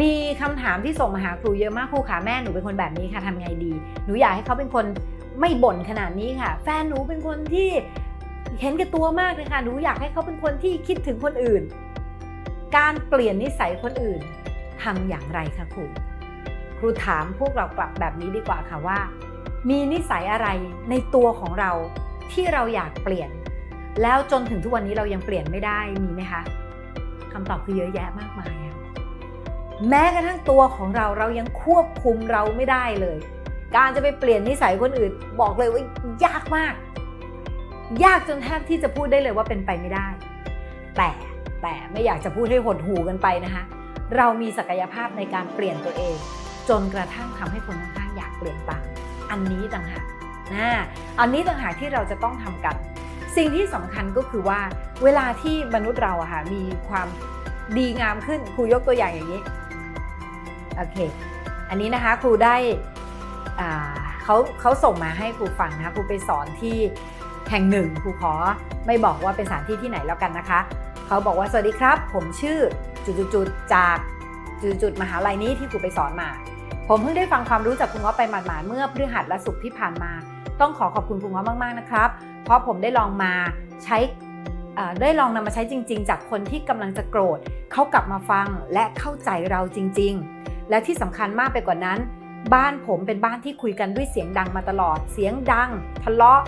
มีคำถามที่ส่งมาหาครูเยอะมากครูขาแม่หนูเป็นคนแบบนี้ค่ะทำไงดี หนูอยากให้เขาเป็นคนไม่บ่นขนาดนี้ค่ะ แฟนหนูเป็นคนที่เห็นแก่ตัวมากเลยค่ะหนูอยากให้เขาเป็นคนที่คิดถึงคนอื่น การเปลี่ยนนิสัยคนอื่นทำอย่างไรคะครูครูถามพวกเรากลับแบบนี้ดีกว่าค่ะว่า มีนิสัยอะไรในตัวของเราที่เราอยากเปลี่ยน แล้วจนถึงทุกวันนี้เรายังเปลี่ยนไม่ได้มีไหมคะคำตอบคือเยอะแยะมากมาย แม้กระทั่งตัวของเราเรายังควบคุมเราไม่ได้เลย การจะไปเปลี่ยนนิสัยคนอื่น บอกเลยว่ายากมาก ยากจนแทบที่จะพูดได้เลยว่าเป็นไปไม่ได้ แต่แต่ไม่อยากจะพูดให้หดหูกันไปนะคะเรามีศักยภาพในการเปลี่ยนตัวเอง จนกระทั่งทำให้คนข้างๆอยากเปลี่ยนตามอันนี้ต่างหากนะอันนี้ต่างหากที่เราจะต้องทำกัน สิ่งที่สำคัญก็คือว่า เวลาที่มนุษย์เราอะค่ะมีความดีงามขึ้นครูยกตัวอย่างอย่างนี้ โอเค อันนี้นะคะครูได้เขาเขาส่งมาให้ครูฟังนะคะครูไปสอนที่แห่งหนึ่งครูขอไม่บอกว่าเป็นสถานที่ที่ไหนแล้วกันนะคะ เขาบอกว่าสวัสดีครับ ผมชื่อจุดๆๆจากจุดๆๆมหาลัยนี้ที่ครูไปสอนมา ผมเพิ่งได้ฟังความรู้จากคุณง้อไปหมาดๆเมื่อพฤหัสและศุกร์ที่ผ่านมา ต้องขอขอบคุณคุณง้อมากๆนะครับ เพราะผมได้ลองมาใช้ได้ลองนำมาใช้จริง ๆ จากคนที่กำลังจะโกรธเขากลับมาฟังและเข้าใจเราจริง ๆ และที่สำคัญมากไปกว่านั้น บ้านผมเป็นบ้านที่คุยกันด้วยเสียงดังมาตลอด เสียงดัง ทะเลาะ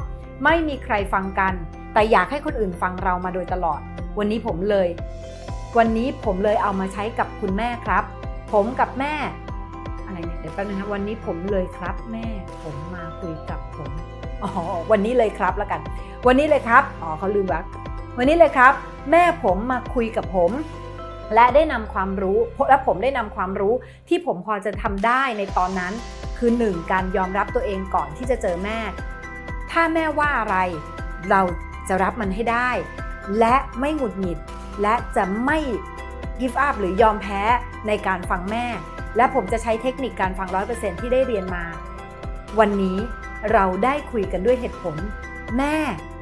ไม่มีใครฟังกัน แต่อยากให้คนอื่นฟังเรามาโดยตลอด วันนี้ผมเลย วันนี้ผมเลยเอามาใช้กับคุณแม่ครับ ผมกับแม่ อะไรเนี่ยเดี๋ยวแป๊บนึงนะวันนี้ผมเลยครับ แม่ ผมมาคุยกับผมอ๋อวันนี้เลยครับแล้วกัน วันนี้เลยครับอ๋อเขาลืมวักวันนี้เลยครับ แม่ผมมาคุยกับผม และได้นำความรู้และผมได้นำความรู้ที่ผมพอจะทำได้ในตอนนั้น คือ 1. การยอมรับตัวเองก่อนที่จะเจอแม่ ถ้าแม่ว่าอะไรเราจะรับมันให้ได้ และไม่หงุดหงิด และจะไม่ give up หรือยอมแพ้ในการฟังแม่ และผมจะใช้เทคนิคการฟัง 100%ที่ได้เรียนมา วันนี้เราได้คุยกันด้วยเหตุผล แม่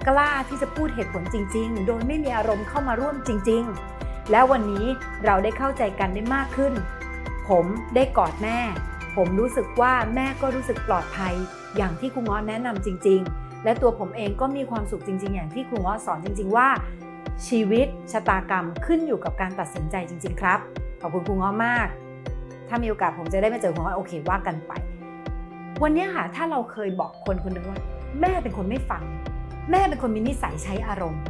กล้าที่จะพูดเหตุผลจริง ๆ โดยไม่มีอารมณ์เข้ามาร่วมจริง ๆ แล้ววันนี้เราได้เข้าใจกันได้มากขึ้น ผมได้กอดแม่ ผมรู้สึกว่าแม่ก็รู้สึกปลอดภัย อย่างที่ครูง้อแนะนำจริง ๆ และตัวผมเองก็มีความสุขจริง ๆ อย่างที่ครูง้อสอนจริง ๆ ว่า ชีวิตชะตากรรมขึ้นอยู่กับการตัดสินใจจริง ๆ ครับ ขอบคุณครูง้อมาก ถ้ามีโอกาสผมจะได้มาเจอครูง้อโอเคว่ากันไป วันนี้ค่ะถ้าเราเคยบอกคนคนหนึ่งว่าแม่เป็นคนไม่ฟัง แม่เป็นคนมีนิสัยใช้อารมณ์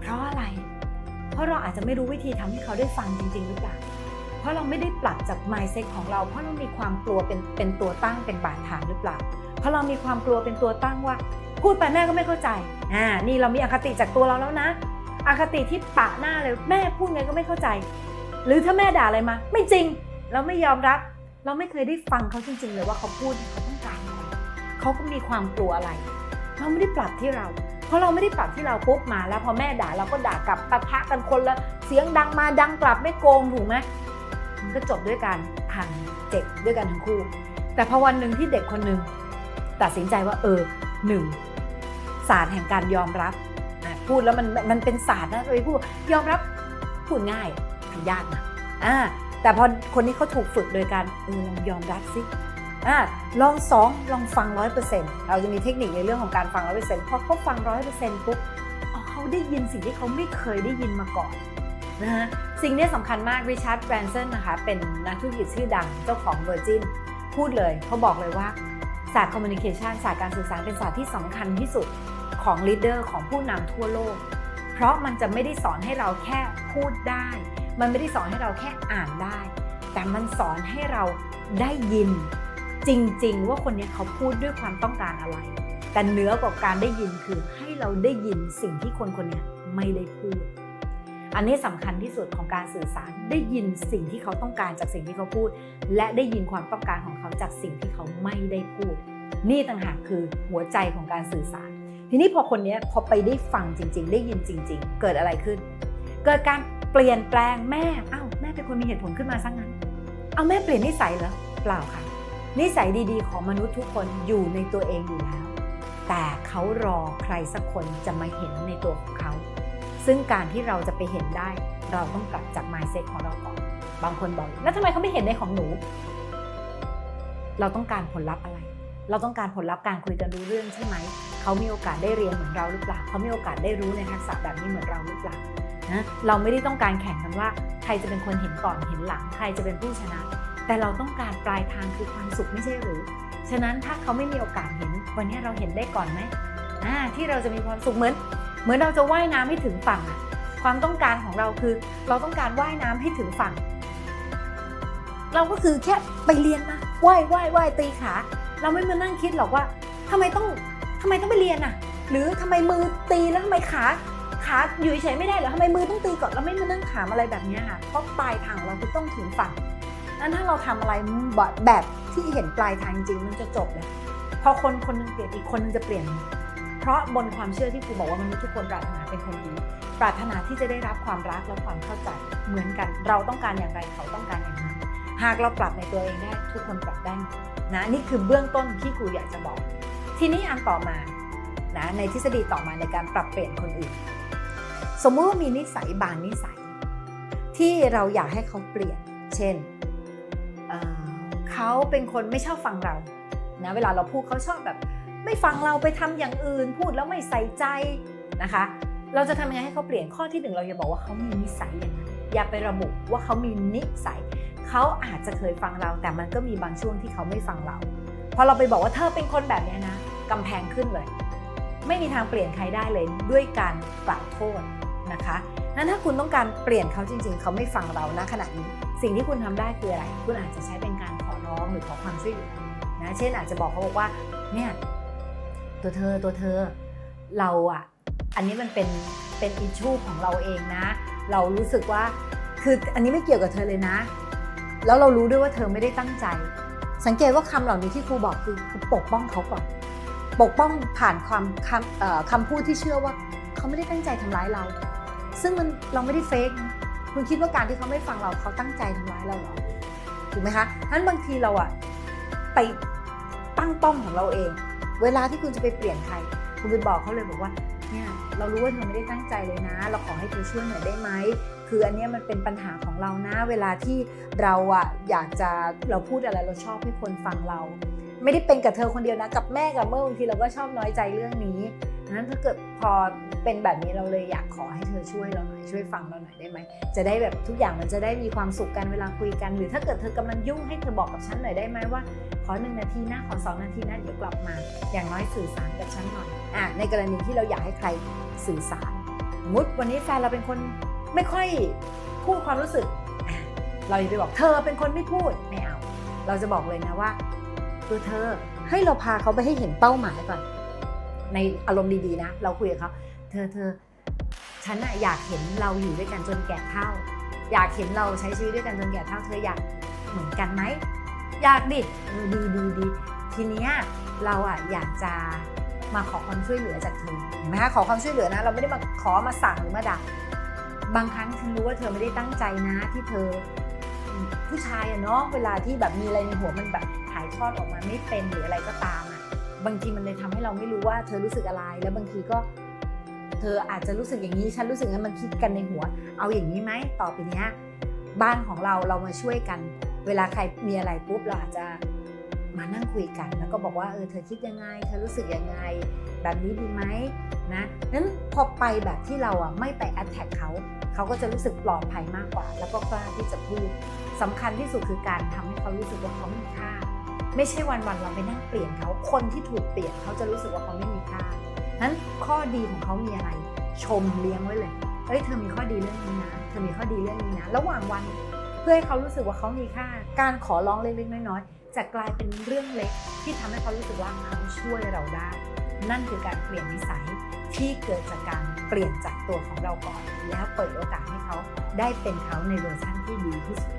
เพราะอะไร เพราะเราอาจจะไม่รู้วิธีทำให้เขาได้ฟังจริง ๆ หรือเปล่า เพราะเราไม่ได้ปรับจาก mindset ของเรา เพราะเรามีความกลัวเป็นเป็นตัวตั้งเป็นบาดฐานหรือเปล่า เพราะเรามีความกลัวเป็นตัวตั้งว่า พูดไปแม่ก็ไม่เข้าใจ อ่า นี่เรามีอคติจากตัวเราแล้วนะ อคติที่ปะหน้าเลยแม่พูดไงก็ไม่เข้าใจ หรือถ้าแม่ด่าอะไรมา ไม่จริง เราไม่ยอมรับ เราไม่เคยได้ฟังเขาจริง ๆ เลยว่าเขาพูดเขาต้องการอะไรเขาก็มีความกลัวอะไร เราไม่ได้ปรับที่เรา เพราะเราไม่ได้ปรับที่เราปุ๊บมาแล้วพอแม่ด่าเราก็ด่ากลับปะทะกันคนละเสียงดังมาดังกลับไม่โกงถูกไหมมันก็จบด้วยการห่างเจ็บด้วยกันทั้งคู่ แต่พอวันหนึ่งที่เด็กคนหนึ่งตัดสินใจว่าเออหนึ่งศาสตร์แห่งการยอมรับพูดแล้วมันมันเป็นศาสตร์นะเลยพูดยอมรับพูดง่ายทำยากนะอ่าแต่พอคนนี้เขาถูกฝึกโดยการเออลองยอมรับสิ อ่าลองสองลองฟังร้อยเปอร์เซ็นต์เราจะมีเทคนิคในเรื่องของการฟังร้อยเปอร์เซ็นต์พอเขาฟังร้อยเปอร์เซ็นต์ปุ๊บเขาได้ยินสิ่งที่เขาไม่เคยได้ยินมาก่อนนะฮะสิ่งนี้สำคัญมากริชาร์ดแบรนเซนนะคะเป็นนักธุรกิจชื่อดังเจ้าของ Virgin พูดเลยเขาบอกเลยว่าศาสตร์คอมมิวนิเคชันศาสตร์การสื่อสารเป็นศาสตร์ที่สำคัญที่สุดของลีดเดอร์ของผู้นำทั่วโลก เพราะมันจะไม่ได้สอนให้เราแค่พูดได้ มันไม่ได้สอนให้เราแค่อ่านได้ แต่มันสอนให้เราได้ยิน จริงๆ ว่าคนนี้เขาพูดด้วยความต้องการอะไร แต่เหนือกว่าการได้ยินคือให้เราได้ยินสิ่งที่คนคนนี้ไม่ได้พูด อันนี้สำคัญที่สุดของการสื่อสารได้ยินสิ่งที่เขาต้องการจากสิ่งที่เขาพูด และได้ยินความต้องการของเขาจากสิ่งที่เขาไม่ได้พูด นี่ต่างหากคือหัวใจของการสื่อสาร ทีนี้พอคนนี้พอไปได้ฟังจริง ๆ ได้ยินจริง ๆ เกิดอะไรขึ้น เกิดการเปลี่ยนแปลงแม่อ้าวแม่เป็นคนมีเหตุผลขึ้นมาซะงั้น เอาแม่เปลี่ยนนิสัยเหรอเปล่าค่ะ นิสัยดีๆ ของมนุษย์ทุกคนอยู่ในตัวเองอยู่แล้ว แต่เขารอใครสักคนจะมาเห็นในตัวของเขา ซึ่งการที่เราจะไปเห็นได้ เราต้องกลับจาก mindset ของเราก่อน บางคนบอกแล้วทำไมเขาไม่เห็นในของหนู เราต้องการผลลัพธ์อะไร เราต้องการผลลัพธ์การคุยกันรู้เรื่องใช่ไหม เขามีโอกาสได้เรียนเหมือนเราหรือเปล่า เขามีโอกาสได้รู้ในทักษะแบบนี้เหมือนเราหรือเปล่านะเราไม่ได้ต้องการแข่งกันว่า ใครจะเป็นคนเห็นก่อนเห็นหลัง ใครจะเป็นผู้ชนะ แต่เราต้องการปลายทางคือความสุขไม่ใช่หรือ ฉะนั้นถ้าเขาไม่มีโอกาสเห็น วันนี้เราเห็นได้ก่อนไหมอ่าที่เราจะมีความสุขเหมือน เหมือนเราจะว่ายน้ำให้ถึงฝั่งอะความต้องการของเราคือ เราต้องการว่ายน้ำให้ถึงฝั่ง เราก็คือแค่ไปเรียนมาว่ายว่ายว่ายตีขา เราไม่มานั่งคิดหรอกว่าทำไมต้องทำไมต้องไปเรียนอะหรือทำไมมือตีแล้วทำไมขาขาอยู่เฉยไม่ได้หรอทำไมมือต้องตีก่อนเราไม่มานั่งถามอะไรแบบนี้ค่ะเพราะปลายทางเราคือต้องถึงฝั่ง นั้นถ้าเราทำอะไรแบบที่เห็นปลายทางจริงมันจะจบเลยพอคนคนหนึงเปลี่ยนอีกคนหนึงจะเปลี่ยน เพราะบนความเชื่อที่ครูบอกว่ามนุษย์ทุกคนปรารถนาเป็นคนดี ปรารถนาที่จะได้รับความรักและความเข้าใจเหมือนกัน เราต้องการอย่างไรเขาต้องการอย่างนั้นหากเราปรับในตัวเองได้ทุกคนปรับได้นะนี่คือเบื้องต้นที่ครูอยากจะบอก ทีนี้อันต่อมานะในทฤษฎีต่อมาในการปรับเปลี่ยนคนอื่น สมมุติว่ามีนิสัยบางนิสัย ที่เราอยากให้เขาเปลี่ยน เช่น เขาเป็นคนไม่ชอบฟังเรานะเวลาเราพูดเขาชอบแบบ ไม่ฟังเราไปทำอย่างอื่น พูดแล้วไม่ใส่ใจนะคะ เราจะทำยังไงให้เขาเปลี่ยนข้อที่หนึ่งเราอย่าบอกว่าเขามีนิสัยอย่างนั้นอย่าไประบุว่าเขามีนิสัย เขาอาจจะเคยฟังเรา แต่มันก็มีบางช่วงที่เขาไม่ฟังเรา พอเราไปบอกว่าเธอเป็นคนแบบนี้นะกำแพงขึ้นเลย ไม่มีทางเปลี่ยนใครได้เลยด้วยการกล่าวโทษนะคะนั้นถ้าคุณต้องการเปลี่ยนเขาจริง ๆ เขาไม่ฟังเราณขณะนี้ สิ่งที่คุณทำได้คืออะไร คุณอาจจะใช้เป็นการขอร้องหรือขอความช่วยเหลือนะ เช่นอาจจะบอกเขาบอกว่า เนี่ย ตัวเธอตัวเธอ เราอะอันนี้มันเป็นเป็นอิชชูของเราเองนะ เรารู้สึกว่า คืออันนี้ไม่เกี่ยวกับเธอเลยนะ แล้วเรารู้ด้วยว่าเธอไม่ได้ตั้งใจ สังเกตว่าคำเหล่านี้ที่ครูบอกคือคือปกป้องเขาก่อน ปกป้องผ่านความคำคำพูดที่เชื่อว่าเขาไม่ได้ตั้งใจทำร้ายเรา ซึ่งมันเราไม่ได้เฟกนะ คุณคิดว่าการที่เขาไม่ฟังเราเขาตั้งใจทำร้ายเราหรอถูกไหมคะนั้นบางทีเราอะไปตั้งป้อมของเราเอง เวลาที่คุณจะไปเปลี่ยนใคร คุณไปบอกเขาเลยบอกว่าเนี่ยเรารู้ว่าเธอไม่ได้ตั้งใจเลยนะ เราขอให้เธอช่วยหน่อยได้ไหมคืออันนี้มันเป็นปัญหาของเรานะ เวลาที่เราอะอยากจะเราพูดอะไรเราชอบให้คนฟังเรา ไม่ได้เป็นกับเธอคนเดียวนะ กับแม่กับเมื่อบางทีเราก็ชอบน้อยใจเรื่องนี้ นั้นถ้าเกิดพอเป็นแบบนี้เราเลยอยากขอให้เธอช่วยเราหน่อยช่วยฟังเราหน่อยได้ไหมจะได้แบบทุกอย่างมันจะได้มีความสุขกันเวลาคุยกัน หรือถ้าเกิดเธอกำลังยุ่งให้เธอบอกกับฉันหน่อยได้ไหมว่า ขอหนึ่งนาทีนะขอสองนาทีนะเดี๋ยวกลับมา อย่างน้อยสื่อสารกับฉันหน่อยอะในกรณีที่เราอยากให้ใครสื่อสารสมมติวันนี้แฟนเราเป็นคนไม่ค่อยพูดความรู้สึก เราอย่าไปบอกเธอเป็นคนไม่พูดไม่เอา เราจะบอกเลยนะว่าตัวเธอให้เราพาเขาไปให้เห็นเป้าหมายก่อน ในอารมณ์ดีๆนะ เราคุยกับเขาเธอเธอฉันอะอยากเห็นเราอยู่ด้วยกันจนแก่เท่า อยากเห็นเราใช้ชีวิตด้วยกันจนแก่เท่า เธออยากเหมือนกันไหมอยากดิเออดีดีดีทีเนี้ยเราอะอยากจะมาขอความช่วยเหลือจากเธอเห็นไหมคะขอความช่วยเหลือนะ เราไม่ได้มาขอมาสั่งหรือมาด่าบางครั้งฉันรู้ว่าเธอไม่ได้ตั้งใจนะที่เธอผู้ชายอะเนาะเวลาที่แบบมีอะไรในหัวมันแบบถ่ายทอดออกมาไม่เป็นหรืออะไรก็ตาม บางทีมันเลยทำให้เราไม่รู้ว่าเธอรู้สึกอะไร แล้วบางทีก็ เธออาจจะรู้สึกอย่างนี้ ฉันรู้สึกงั้นมันคิดกันในหัว เอาอย่างนี้ไหมต่อไปเนี้ยบ้านของเราเรามาช่วยกัน เวลาใครมีอะไรปุ๊บเราอาจจะมานั่งคุยกัน แล้วก็บอกว่าเออเธอคิดยังไง เธอรู้สึกยังไง แบบนี้ดีไหมนะนั้นพอไปแบบที่เราอะไม่ไปแอดแท็กเขาเขาก็จะรู้สึกปลอดภัยมากกว่า แล้วก็กล้าที่จะพูดสำคัญที่สุดคือการทำให้เขารู้สึกว่าเขามีค่า ไม่ใช่วันๆเราไปนั่งเปลี่ยนเขา คนที่ถูกเปลี่ยนเขาจะรู้สึกว่าเขาไม่มีค่านั้นข้อดีของเขามีอะไร ชมเลี้ยงไว้เลยเฮ้ยเธอมีข้อดีเรื่องนี้นะ เธอมีข้อดีเรื่องนี้นะ ระหว่างวันเพื่อให้เขารู้สึกว่าเขามีค่า การขอร้องเล็กๆน้อยๆจะกลายเป็นเรื่องเล็ก ที่ทำให้เขารู้สึกว่าเขาช่วยเราได้ นั่นคือการเปลี่ยนนิสัยที่เกิดจากการเปลี่ยนจากตัวของเราก่อน แล้วเปิดโอกาสให้เขาได้เป็นเขาในเวอร์ชั่นที่ดีที่สุด